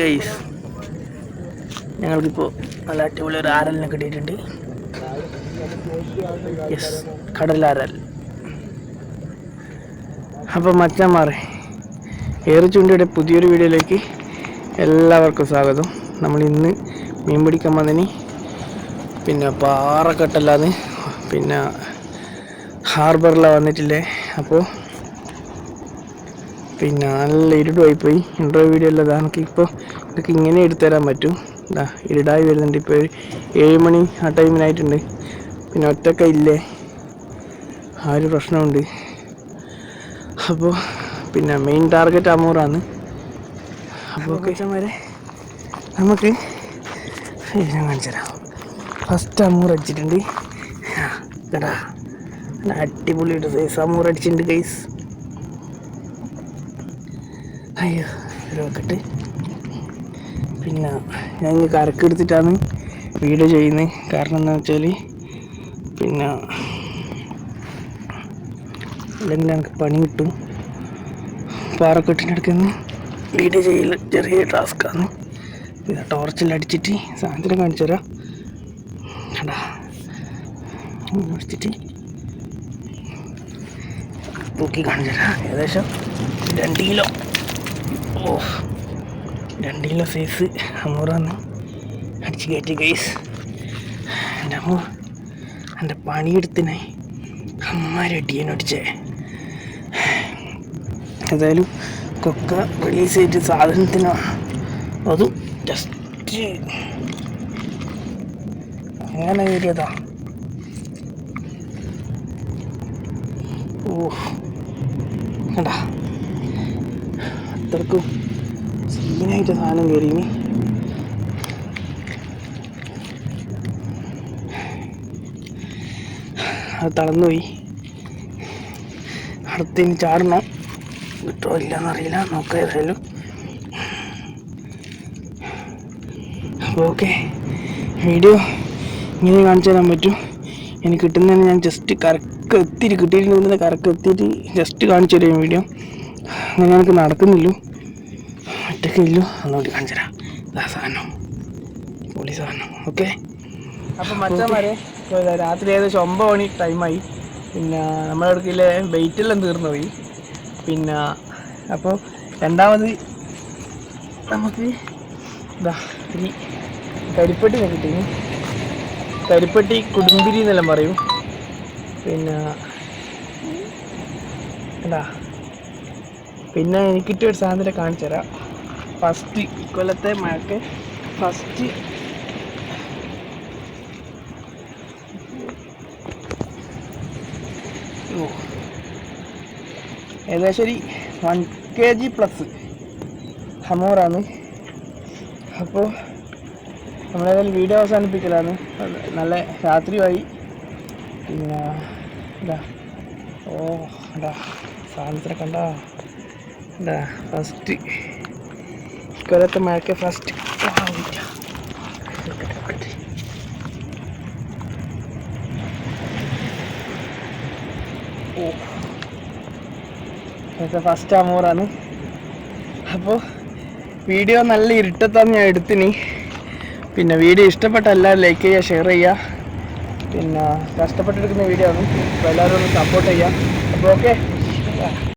Guys ഞങ്ങൾക്കിപ്പോൾ നല്ല അടിപൊളി ഒരു ആരലിനെ കിട്ടിയിട്ടുണ്ട്. യെസ് കടലാരൽ. അപ്പോൾ മച്ചന്മാരെ ഏറെ ചൂണ്ടയുടെ പുതിയൊരു വീഡിയോയിലേക്ക് എല്ലാവർക്കും സ്വാഗതം. നമ്മൾ ഇന്ന് മീൻ പിടിക്കാൻ വന്നതിന് പിന്നെ പാറക്കെട്ടല്ലാന്ന്. പിന്നെ ഹാർബറിലാണ് വന്നിട്ടില്ലേ? അപ്പോൾ പിന്നെ നല്ല ഇരുടുമായി പോയി ഇൻട്രോ വീഡിയോ അല്ല നമുക്ക് ഇപ്പോൾ ഇതൊക്കെ ഇങ്ങനെ എടുത്തു തരാൻ പറ്റും. ഇതാ ഇരുടായി വരുന്നുണ്ട് ഇപ്പോൾ ഏഴ് മണി ആ ടൈമിനായിട്ടുണ്ട് പിന്നെ ഒറ്റക്ക ഇല്ലേ? ആ ഒരു പ്രശ്നമുണ്ട്. അപ്പോൾ പിന്നെ മെയിൻ ടാർഗറ്റ് അമൂറാണ് അപ്പോൾ വരെ നമുക്ക് ഞാൻ കാണിച്ചു തരാം ഫസ്റ്റ് അമൂർ അടിച്ചിട്ടുണ്ട്. നല്ല അടിപൊളിയായിട്ട് സൈസ് അമൂർ അടിച്ചിട്ടുണ്ട് ഗൈസ് അയ്യോ നോക്കട്ടെ പിന്നെ ഞാൻ ഇനി കറക്കി എടുത്തിട്ടാണ് വീഡിയോ ചെയ്യുന്നത്. കാരണം എന്താ വെച്ചാൽ പിന്നെ അല്ലെങ്കിൽ എനിക്ക് പണി കിട്ടും. പാറക്കെട്ടിന്റെ അടുക്കുന്ന വീഡിയോ ചെയ്യൽ ചെറിയ ടാസ്ക്കാണ്. പിന്നെ ടോർച്ചെല്ലാം അടിച്ചിട്ട് സാധനം കാണിച്ചു തരാം. എടാ അടിച്ചിട്ട് തൂക്കി കാണിച്ചു തരാം. ഏകദേശം രണ്ട് കിലോ. രണ്ട് കിലോ സൈസ് അമൂറാന്ന് അടിച്ച് കയറ്റി ഗൈസ് എന്റെ അമ്മൂർ എന്റെ പണിയെടുത്തിനെ അമ്മാരടിയനടിച്ചേ ഏതായാലും കൊക്ക റിലീസ് ചെയ്തിട്ട് സാധനത്തിന്. അതും ജസ്റ്റ് അങ്ങനെ കയറിയതാ ഓ കണ്ടാ? അത്രക്കും സീനായിട്ട് സാധനം കയറി അത് തളർന്നുപോയി. അടുത്തിന് ചാടണം. കിട്ടോ ഇല്ലെന്നറിയില്ല നോക്കാം ഏതായാലും. ഓക്കെ. വീഡിയോ ഇങ്ങനെ കാണിച്ചു തരാൻ പറ്റും. എനിക്ക് കിട്ടുന്നതിന് ഞാൻ ജസ്റ്റ് കറക്റ്റ് എത്തിയിട്ട് കിട്ടിയിട്ടുണ്ടെങ്കിൽ കറക്റ്റ് എത്തിയിട്ട് ജസ്റ്റ് കാണിച്ചു തരാം വീഡിയോ. അങ്ങനെ എനിക്ക് നടക്കുന്നില്ലു. ഒറ്റയ്ക്ക് ഇല്ലു. അന്നോട്ട് കാണിച്ചു തരാം ഇതാ സാധനം. പൊളി സാധനം. ഓക്കെ? അപ്പം മച്ചന്മാരെ രാത്രി ഏകദേശം ഒമ്പത് മണി ടൈമായി. പിന്നെ നമ്മുടെ അടുക്കിലെ വെയിറ്റെല്ലാം തീർന്നു പോയി. പിന്നെ അപ്പോൾ രണ്ടാമത് നമുക്ക് ഇതാ ഈ കരിപ്പെട്ടി കിട്ടി കരിപ്പെട്ടി കുടുംബിരി എന്നെല്ലാം പറയും. പിന്നെ എന്താ? പിന്നെ എനിക്ക് കിട്ടിയ ഒരു സാധനം കാണിച്ചു തരാം. ഫസ്റ്റ് ഇക്കൊല്ലത്തെ മഴക്ക് ഫസ്റ്റ് ഏകദേശം ഒരു വൺ കെ ജി പ്ലസ് ഹമോറാണ് അപ്പോൾ നമ്മളേതായാലും വീഡിയോ അവസാനിപ്പിക്കലാണ്. നല്ല രാത്രിയായി. പിന്നെ ഓ ഇതാ സാധനത്തിനെ കണ്ട. ഇതാ ഫസ്റ്റ് ഇക്കൊല്ലത്തെ മഴയ്ക്ക് ഫസ്റ്റ് ഫസ്റ്റ് അമൂറാണ് അപ്പോൾ വീഡിയോ നല്ല ഇരുട്ടത്താണ് ഞാൻ എടുത്തിന്. പിന്നെ വീഡിയോ ഇഷ്ടപ്പെട്ട എല്ലാവരും ലൈക്ക് ചെയ്യുക ഷെയർ ചെയ്യുക. പിന്നെ കഷ്ടപ്പെട്ടെടുക്കുന്ന വീഡിയോ ആണ്. അപ്പോൾ എല്ലാവരും ഒന്ന് സപ്പോർട്ട് ചെയ്യുക. അപ്പോൾ ഓക്കെ